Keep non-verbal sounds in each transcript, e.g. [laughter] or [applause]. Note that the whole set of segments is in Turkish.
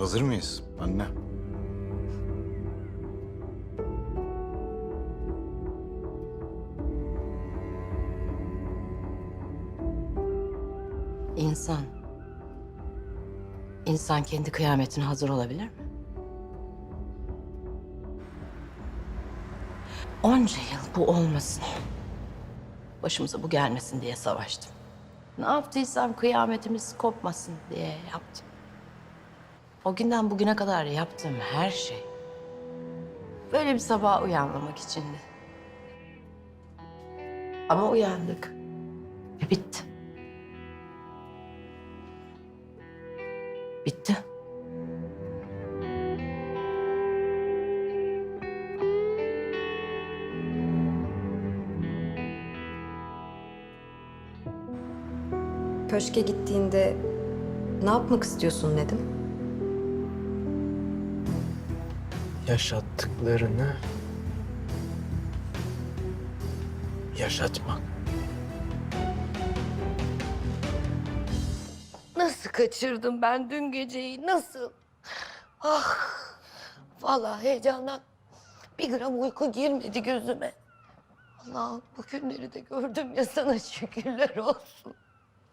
Hazır mıyız anne? İnsan. İnsan kendi kıyametine hazır olabilir mi? Onca yıl bu olmasın. Başımıza bu gelmesin diye savaştım. Ne yaptıysam kıyametimiz kopmasın diye yaptım. O günden bugüne kadar yaptığım her şey böyle bir sabah uyanmamak içindi. Ama uyandık ve bitti. Bitti. Köşke gittiğinde ne yapmak istiyorsun Nedim? Yaşattıklarını yaşatmak. Nasıl kaçırdım ben dün geceyi? Nasıl? Ah! Vallahi heyecandan bir gram uyku girmedi gözüme. Allah'ım bu günleri de gördüm ya sana şükürler olsun.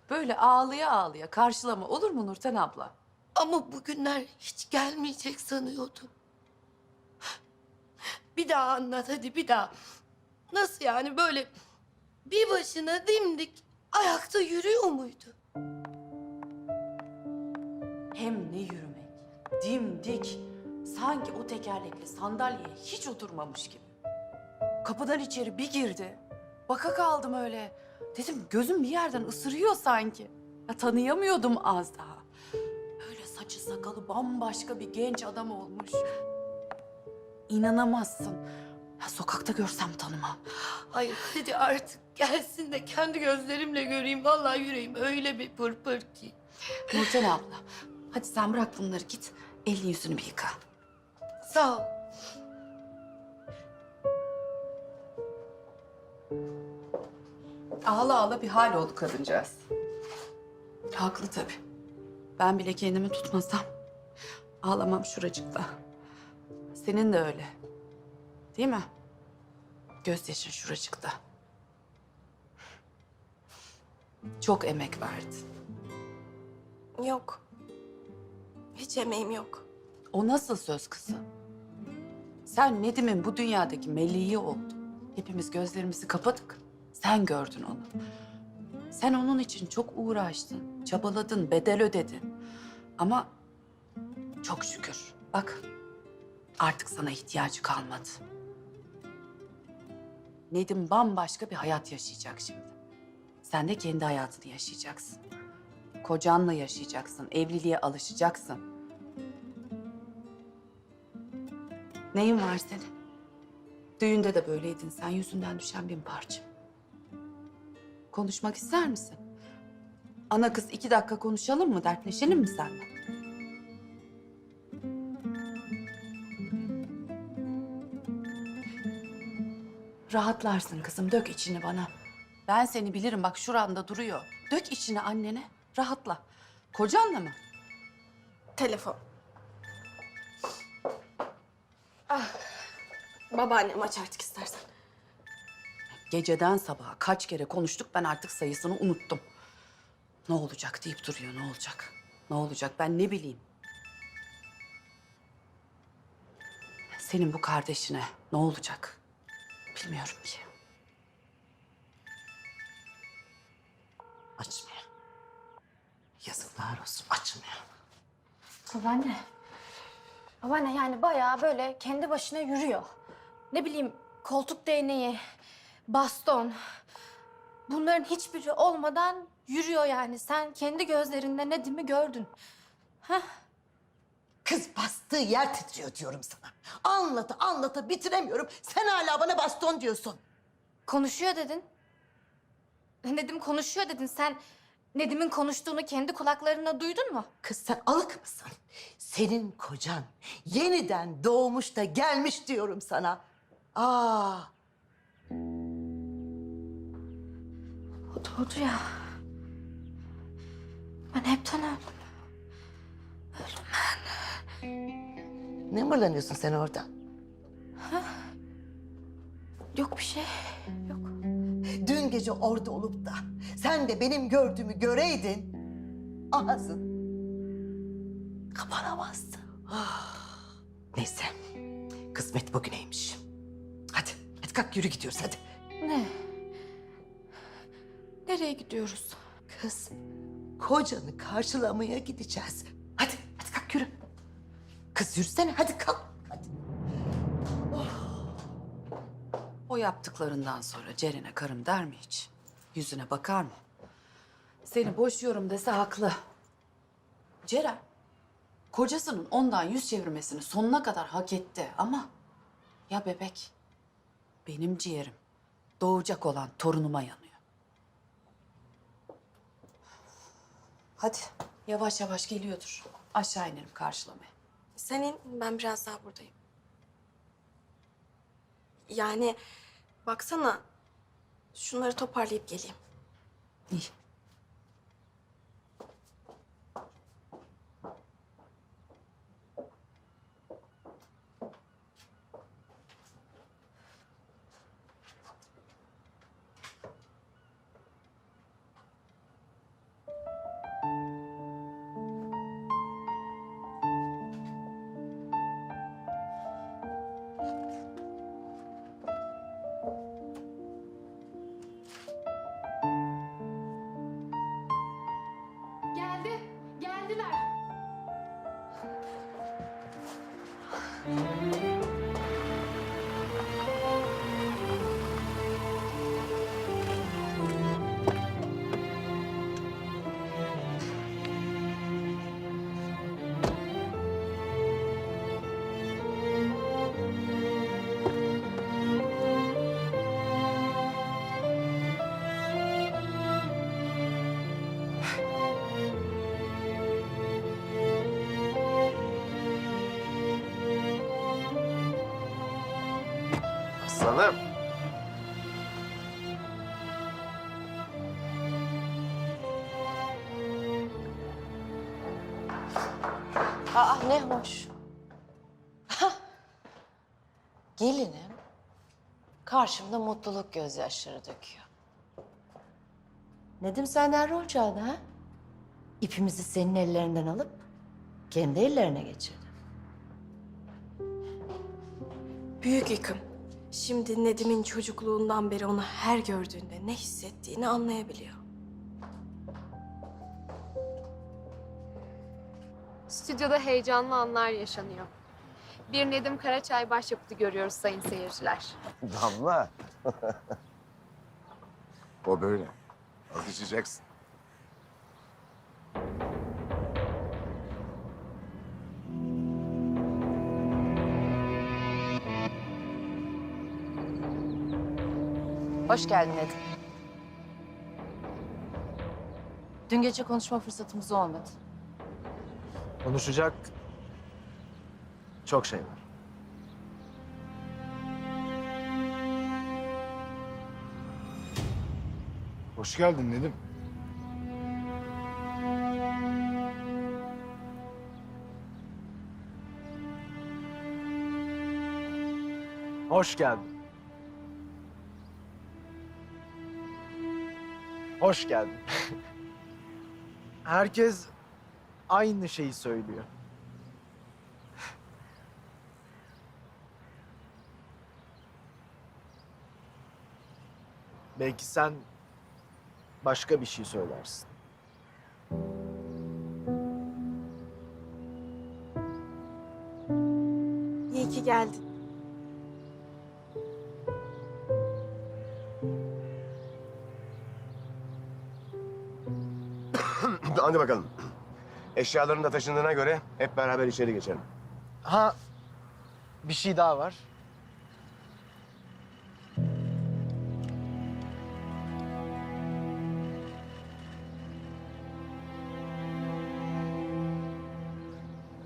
Böyle ağlıya ağlıya karşılama olur mu Nurten abla? Ama bu günler hiç gelmeyecek sanıyordum. Bir daha anlat hadi bir daha. Nasıl yani böyle bir başına dimdik ayakta yürüyor muydu? Hem ne yürümek, dimdik. Sanki o tekerlekli sandalyeye hiç oturmamış gibi. Kapıdan içeri bir girdi. Baka kaldım öyle. Dedim gözüm bir yerden ısırıyor sanki. Ya tanıyamıyordum az daha. Böyle saçı sakalı bambaşka bir genç adam olmuş. İnanamazsın. Ya sokakta görsem tanımam. Ay hadi artık gelsin de kendi gözlerimle göreyim. Vallahi yüreğim öyle bir pırpır ki. Nurten abla, hadi sen bırak bunları git. Elini yüzünü bir yıka. Sağ ol. Ağla ağla bir hal oldu kadıncağız. Haklı tabii. Ben bile kendimi tutmasam ağlamam şuracıkta. Senin de öyle. Değil mi? Gözyaşın şuracıkta. Çok emek verdin. Yok. Hiç emeğim yok. O nasıl söz kızı? Sen Nedim'in bu dünyadaki meleği oldun. Hepimiz gözlerimizi kapadık. Sen gördün onu. Sen onun için çok uğraştın, çabaladın, bedel ödedin. Ama çok şükür. Bak artık sana ihtiyacı kalmadı. Nedim bambaşka bir hayat yaşayacak şimdi. Sen de kendi hayatını yaşayacaksın. Kocanla yaşayacaksın, evliliğe alışacaksın. Neyin var senin? Düğünde de böyleydin sen yüzünden düşen bin parça. Konuşmak ister misin? Ana kız iki dakika konuşalım mı, dertleşelim mi seninle? Rahatlarsın kızım, dök içini bana. Ben seni bilirim, bak şuranda duruyor. Dök içini annene, rahatla. Kocanla mı? Telefon. Ah. Babaannem aç artık istersen. Geceden sabaha kaç kere konuştuk ben artık sayısını unuttum. Ne olacak deyip duruyor ne olacak? Ne olacak ben ne bileyim. Senin bu kardeşine ne olacak? Bilmiyorum ki. Açmıyor. Yazıklar olsun açmıyor. Babaanne. Babaanne yani bayağı böyle kendi başına yürüyor. Ne bileyim koltuk değneği, baston. Bunların hiçbiri olmadan yürüyor yani. Sen kendi gözlerinde Nedim'i gördün. Kız bastığı yer titriyor diyorum sana. Anlata anlata bitiremiyorum. Sen hala bana baston diyorsun. Konuşuyor dedin. Nedim konuşuyor dedin. Sen Nedim'in konuştuğunu kendi kulaklarına duydun mu? Kız sen alık mısın? Senin kocan yeniden doğmuş da gelmiş diyorum sana. Aa, O doğdu ya. Ben hepten öldüm. Ne mırlanıyorsun sen orada? Yok bir şey. Yok. Dün gece orada olup da sen de benim gördüğümü göreydin. Ağzın kapanamazdı. Ah, Neyse. Kısmet bugüneymiş. Hadi, hadi kalk yürü gidiyoruz hadi. Ne? Nereye gidiyoruz? Kız, kocanı karşılamaya gideceğiz. Hadi, hadi kalk yürü. Kız yürüsene, hadi kalk. Hadi. O yaptıklarından sonra Ceren'e karım der mi hiç? Yüzüne bakar mı? Seni boşuyorum dese haklı. Ceren, kocasının ondan yüz çevirmesini sonuna kadar hak etti ama... Ya bebek? Benim ciğerim doğacak olan torunuma yanıyor. Hadi yavaş yavaş geliyordur. Aşağı inelim karşılamaya. Senin ben biraz daha buradayım. Yani baksana şunları toparlayıp geleyim. İyi. Aslanım. Aa ne hoş. Hah. Gelinim karşımda mutluluk gözyaşları döküyor. Nedim senden rol çaldı ha? İpimizi senin ellerinden alıp kendi ellerine geçirdi. Büyük yıkım. Şimdi Nedim'in çocukluğundan beri onu her gördüğünde ne hissettiğini anlayabiliyor. Stüdyoda heyecanlı anlar yaşanıyor. Bir Nedim Karaçay başyapıtı görüyoruz sayın seyirciler. Damla. [laughs] o böyle. Alışacaksın. Hoş geldin Nedim. Dün gece konuşma fırsatımız olmadı. Konuşacak çok şey var. Hoş geldin Nedim. Hoş geldin. Hoş geldin. Herkes aynı şeyi söylüyor. Belki sen başka bir şey söylersin. Hadi bakalım. Eşyaların da taşındığına göre hep beraber içeri geçelim. Ha, bir şey daha var.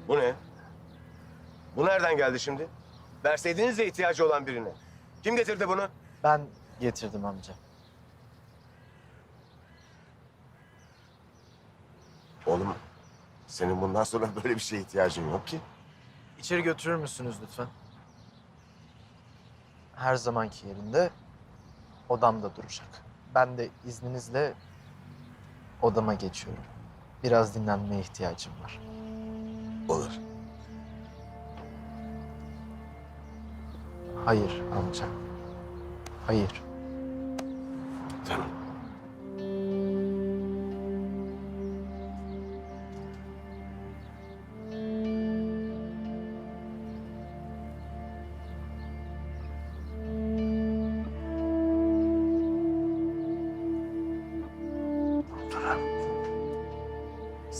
Bu ne? Bu nereden geldi şimdi? Verseydiniz de ihtiyacı olan birine. Kim getirdi bunu? Ben getirdim amca. Oğlum, senin bundan sonra böyle bir şeye ihtiyacın yok ki. İçeri götürür müsünüz lütfen? Her zamanki yerinde odamda duracak. Ben de izninizle odama geçiyorum. Biraz dinlenmeye ihtiyacım var. Olur. Hayır amca. Hayır. Tamam.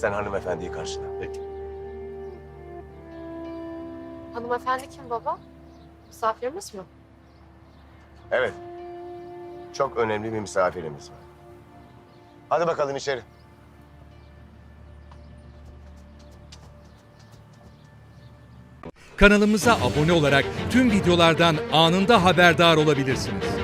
Sen hanımefendiyi karşıla. Peki. Hanımefendi kim baba? Misafirimiz mi? Evet. Çok önemli bir misafirimiz var. Hadi bakalım içeri. Kanalımıza abone olarak tüm videolardan anında haberdar olabilirsiniz.